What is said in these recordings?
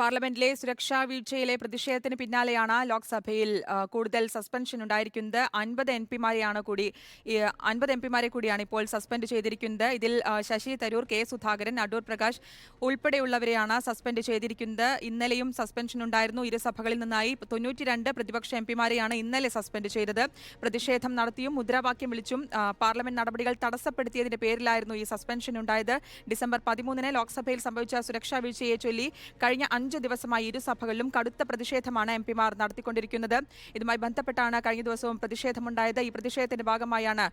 പാർലമെന്റിലെ സുരക്ഷാ വീഴ്ചയിലെ പ്രതിഷേധത്തിന് പിന്നാലെയാണ് ലോക്സഭയിൽ കൂടുതൽ സസ്പെൻഷൻ ഉണ്ടായിരിക്കുന്നത്. അൻപത് എം പിമാരെയാണ് കൂടി അൻപത് എം പിമാരെ കൂടിയാണ് ഇപ്പോൾ സസ്പെൻഡ് ചെയ്തിരിക്കുന്നത്. ഇതിൽ ശശി തരൂർ കെ സുധാകരൻ അടൂർ പ്രകാശ് ഉൾപ്പെടെയുള്ളവരെയാണ് സസ്പെൻഡ് ചെയ്തിരിക്കുന്നത്. ഇന്നലെയും സസ്പെൻഷൻ ഉണ്ടായിരുന്നു. ഇരുസഭകളിൽ നിന്നായി തൊണ്ണൂറ്റിരണ്ട് പ്രതിപക്ഷ എം പിമാരെയാണ് ഇന്നലെ സസ്പെൻഡ് ചെയ്തത്. പ്രതിഷേധം നടത്തിയും മുദ്രാവാക്യം വിളിച്ചും പാർലമെന്റ് നടപടികൾ തടസ്സപ്പെടുത്തിയതിന്റെ പേരിലായിരുന്നു ഈ സസ്പെൻഷൻ ഉണ്ടായത്. ഡിസംബർ പതിമൂന്നിന് ലോക്സഭയിൽ സംഭവിച്ച സുരക്ഷാ വീഴ്ചയെ ചൊല്ലി കഴിഞ്ഞ അഞ്ച് ദിവസമായി ഇരു സഭകളിലും കടുത്ത പ്രതിഷേധമാണ് എം പിമാർ നടത്തിക്കൊണ്ടിരിക്കുന്നത്. ഇതുമായി ബന്ധപ്പെട്ടാണ് കഴിഞ്ഞ ദിവസവും പ്രതിഷേധമുണ്ടായത്. ഈ പ്രതിഷേധത്തിന്റെ ഭാഗമായാണ്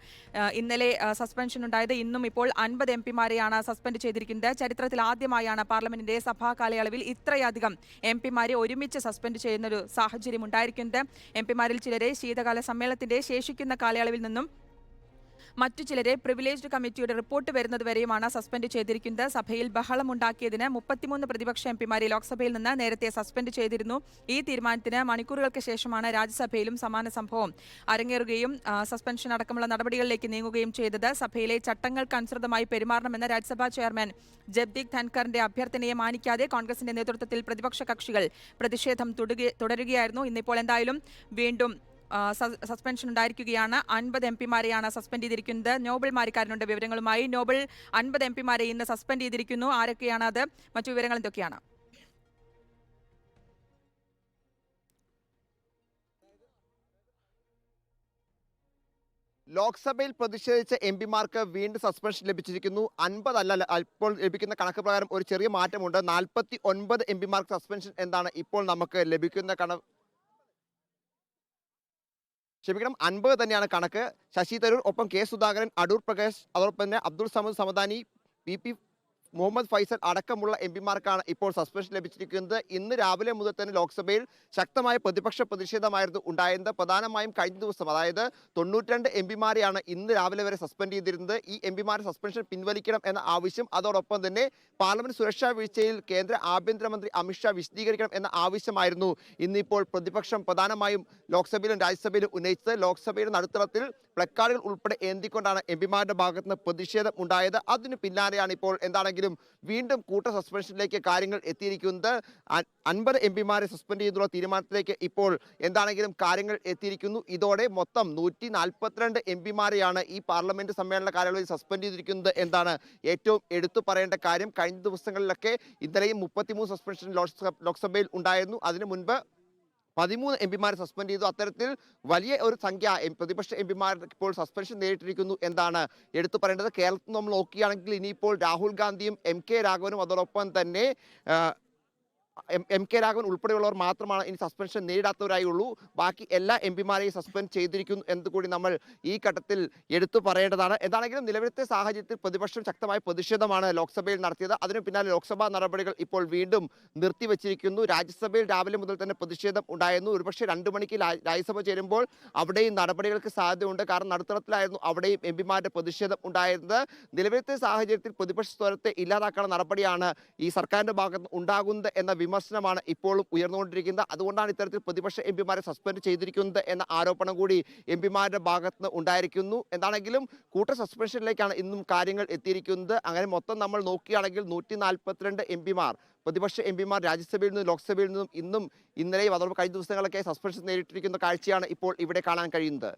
ഇന്നലെ സസ്പെൻഷൻ ഉണ്ടായത്. ഇന്നും ഇപ്പോൾ അൻപത് എം പിമാരെയാണ് സസ്പെൻഡ് ചെയ്തിരിക്കുന്നത്. ചരിത്രത്തിൽ ആദ്യമായാണ് പാർലമെന്റിന്റെ സഭാ കാലയളവിൽ ഇത്രയധികം എം പിമാരെ ഒരുമിച്ച് സസ്പെൻഡ് ചെയ്യുന്ന ഒരു സാഹചര്യം ഉണ്ടായിരിക്കുന്നത്. എം പിമാരിൽ ചിലരെ ശീതകാല സമ്മേളനത്തിന്റെ ശേഷിക്കുന്ന കാലയളവിൽ നിന്നും മറ്റു ചിലരെ പ്രിവിലേജ്ഡ് കമ്മിറ്റിയുടെ റിപ്പോർട്ട് വരുന്നതുവരെയുമാണ് സസ്പെൻഡ് ചെയ്തിരിക്കുന്നത്. സഭയിൽ ബഹളമുണ്ടാക്കിയതിന് മുപ്പത്തിമൂന്ന് പ്രതിപക്ഷ എംപിമാരെ ലോക്സഭയിൽ നിന്ന് നേരത്തെ സസ്പെൻഡ് ചെയ്തിരുന്നു. ഈ തീരുമാനത്തിന് മണിക്കൂറുകൾക്ക് ശേഷമാണ് രാജ്യസഭയിലും സമാന സംഭവം. അരങ്ങേറുകയും സസ്പെൻഷൻ അടക്കമുള്ള നടപടികളിലേക്ക് നീങ്ങുകയും ചെയ്തത് സഭയിലെ ചട്ടങ്ങൾക്കനുസൃതമായി പെരുമാറണമെന്ന രാജ്യസഭാ ചെയർമാൻ ജബ്ദീക് ധൻഖറിന്റെ അഭ്യർത്ഥനയെ മാനിക്കാതെ കോൺഗ്രസിന്റെ നേതൃത്വത്തിൽ പ്രതിപക്ഷ കക്ഷികൾ പ്രതിഷേധം തുടരുകയായിരുന്നു. ഇന്നിപ്പോൾ എന്തായാലും വീണ്ടും സസ്പെൻഷൻ ഉണ്ടായിരിക്കുകയാണ്. അൻപത് എം പിമാരെയാണ് സസ്പെൻഡ് ചെയ്തിരിക്കുന്നത്. നോബൽ മാരിക്കാരനുണ്ട് വിവരങ്ങളുമായി. നോബൽ അൻപത് എം പിമാരെ ഇന്ന് സസ്പെൻഡ് ചെയ്തിരിക്കുന്നു. ആരൊക്കെയാണ് അത്? മറ്റു വിവരങ്ങൾ എന്തൊക്കെയാണ്? ലോക്സഭയിൽ പ്രതിഷേധിച്ച എം പിമാർക്ക് വീണ്ടും സസ്പെൻഷൻ ലഭിച്ചിരിക്കുന്നു. അൻപത് അല്ല ഇപ്പോൾ ലഭിക്കുന്ന കണക്ക് പ്രകാരം ഒരു ചെറിയ മാറ്റമുണ്ട്. നാൽപ്പത്തി ഒൻപത് എം പിമാർക്ക് സസ്പെൻഷൻ എന്താണ് ഇപ്പോൾ നമുക്ക് ലഭിക്കുന്ന ക്ഷമിക്കണം അൻപത് തന്നെയാണ് കണക്ക്. ശശി തരൂർ ഒപ്പം കെ സുധാകരൻ അടൂർ പ്രകാശ് അതോടൊപ്പം തന്നെ അബ്ദുൾ സമദ് സമദാനി പി പി മുഹമ്മദ് ഫൈസൽ അടക്കമുള്ള എം പിമാർക്കാണ് ഇപ്പോൾ സസ്പെൻഷൻ ലഭിച്ചിരിക്കുന്നത്. ഇന്ന് രാവിലെ മുതൽ തന്നെ ലോക്സഭയിൽ ശക്തമായ പ്രതിപക്ഷ പ്രതിഷേധമായിരുന്നു ഉണ്ടായത് പ്രധാനമായും കഴിഞ്ഞ ദിവസം അതായത് തൊണ്ണൂറ്റിരണ്ട് എം പിമാരെയാണ് ഇന്ന് രാവിലെ വരെ സസ്പെൻഡ് ചെയ്തിരുന്നത്. ഈ എം പിമാരെ സസ്പെൻഷൻ പിൻവലിക്കണം എന്ന ആവശ്യം അതോടൊപ്പം തന്നെ പാർലമെന്റ് സുരക്ഷാ വീഴ്ചയിൽ കേന്ദ്ര ആഭ്യന്തരമന്ത്രി അമിത്ഷാ വിശദീകരിക്കണം എന്ന ആവശ്യമായിരുന്നു. ഇന്നിപ്പോൾ പ്രതിപക്ഷം പ്രധാനമായും ലോക്സഭയിലും രാജ്യസഭയിലും ഉന്നയിച്ചത്. ലോക്സഭയുടെ നടുത്തളത്തിൽ പ്ലക്കാർഡുകൾ ഉൾപ്പെടെ ഏന്തിക്കൊണ്ടാണ് എം പിമാരുടെ ഭാഗത്ത് നിന്ന് പ്രതിഷേധം ഉണ്ടായത്. അതിന് പിന്നാലെയാണ് ഇപ്പോൾ എന്താണെങ്കിലും വീണ്ടും കൂട്ട സസ്പെൻഷനിലേക്ക് കാര്യങ്ങൾ എത്തിയിരിക്കുന്നത്. അൻപത് എം പിമാരെ സസ്പെൻഡ് ചെയ്തുള്ള തീരുമാനത്തിലേക്ക് ഇപ്പോൾ എന്താണെങ്കിലും കാര്യങ്ങൾ എത്തിയിരിക്കുന്നു. ഇതോടെ മൊത്തം നൂറ്റി നാൽപ്പത്തിരണ്ട് എം പിമാരെയാണ് ഈ പാർലമെന്റ് സമ്മേളന കാലയളവിൽ സസ്പെൻഡ് ചെയ്തിരിക്കുന്നത് എന്താണ് ഏറ്റവും എടുത്തു പറയേണ്ട കാര്യം. കഴിഞ്ഞ ദിവസങ്ങളിലൊക്കെ ഇന്നലെയും മുപ്പത്തിമൂന്ന് സസ്പെൻഷൻ ലോക്സഭയിൽ ഉണ്ടായിരുന്നു. അതിനു മുൻപ് പതിമൂന്ന് എം പിമാരെ സസ്പെൻഡ് ചെയ്തു. അത്തരത്തിൽ വലിയ ഒരു സംഖ്യ പ്രതിപക്ഷ എം ഇപ്പോൾ സസ്പെൻഷൻ നേരിട്ടിരിക്കുന്നു എന്താണ് എടുത്തു പറയേണ്ടത്. കേരളത്തിൽ നമ്മൾ നോക്കുകയാണെങ്കിൽ ഇനിയിപ്പോൾ രാഹുൽ ഗാന്ധിയും എം കെ രാഘവനും അതോടൊപ്പം തന്നെ എം കെ രാഘവൻ ഉൾപ്പെടെയുള്ളവർ മാത്രമാണ് ഇനി സസ്പെൻഷൻ നേരിടാത്തവരായി ഉള്ളൂ ബാക്കി എല്ലാ എം പിമാരെയും സസ്പെൻഡ് ചെയ്തിരിക്കുന്നു എന്ന് കൂടി നമ്മൾ ഈ ഘട്ടത്തിൽ എടുത്തു പറയേണ്ടതാണ്. എന്താണെങ്കിലും നിലവിലത്തെ സാഹചര്യത്തിൽ പ്രതിപക്ഷം ശക്തമായ പ്രതിഷേധമാണ് ലോക്സഭയിൽ നടത്തിയത്. അതിനു പിന്നാലെ ലോക്സഭാ നടപടികൾ ഇപ്പോൾ വീണ്ടും നിർത്തിവച്ചിരിക്കുന്നു. രാജ്യസഭയിൽ രാവിലെ മുതൽ തന്നെ പ്രതിഷേധം ഉണ്ടായിരുന്നു. ഒരുപക്ഷെ രണ്ടു മണിക്ക് രാജ്യസഭ ചേരുമ്പോൾ അവിടെയും നടപടികൾക്ക് സാധ്യതയുണ്ട്. കാരണം നടുത്തളത്തിലായിരുന്നു അവിടെയും എം പിമാരുടെ പ്രതിഷേധം ഉണ്ടായിരുന്നത്. നിലവിലത്തെ സാഹചര്യത്തിൽ പ്രതിപക്ഷ സ്വരത്തെ ഇല്ലാതാക്കാനുള്ള നടപടിയാണ് ഈ സർക്കാരിന്റെ ഭാഗത്ത് ഉണ്ടാകുന്നത് എന്ന വിമർശനമാണ് ഇപ്പോഴും ഉയർന്നുകൊണ്ടിരിക്കുന്നത്. അതുകൊണ്ടാണ് ഇത്തരത്തിൽ പ്രതിപക്ഷ എം പിമാരെ സസ്പെൻഡ് ചെയ്തിരിക്കുന്നത് എന്ന ആരോപണം കൂടി എം പിമാരുടെ ഭാഗത്ത് നിന്ന് ഉണ്ടായിരിക്കുന്നു. എന്താണെങ്കിലും കൂട്ട സസ്പെൻഷനിലേക്കാണ് ഇന്നും കാര്യങ്ങൾ എത്തിയിരിക്കുന്നത്. അങ്ങനെ മൊത്തം നമ്മൾ നോക്കുകയാണെങ്കിൽ നൂറ്റി നാൽപ്പത്തിരണ്ട് എം പിമാർ പ്രതിപക്ഷ എം പിമാർ രാജ്യസഭയിൽ നിന്നും ലോക്സഭയിൽ നിന്നും ഇന്നും ഇന്നലെയും അതോടൊപ്പം കഴിഞ്ഞ ദിവസങ്ങളൊക്കെ സസ്പെൻഷൻ നേരിട്ടിരിക്കുന്ന കാഴ്ചയാണ് ഇപ്പോൾ ഇവിടെ കാണാൻ കഴിയുന്നത്.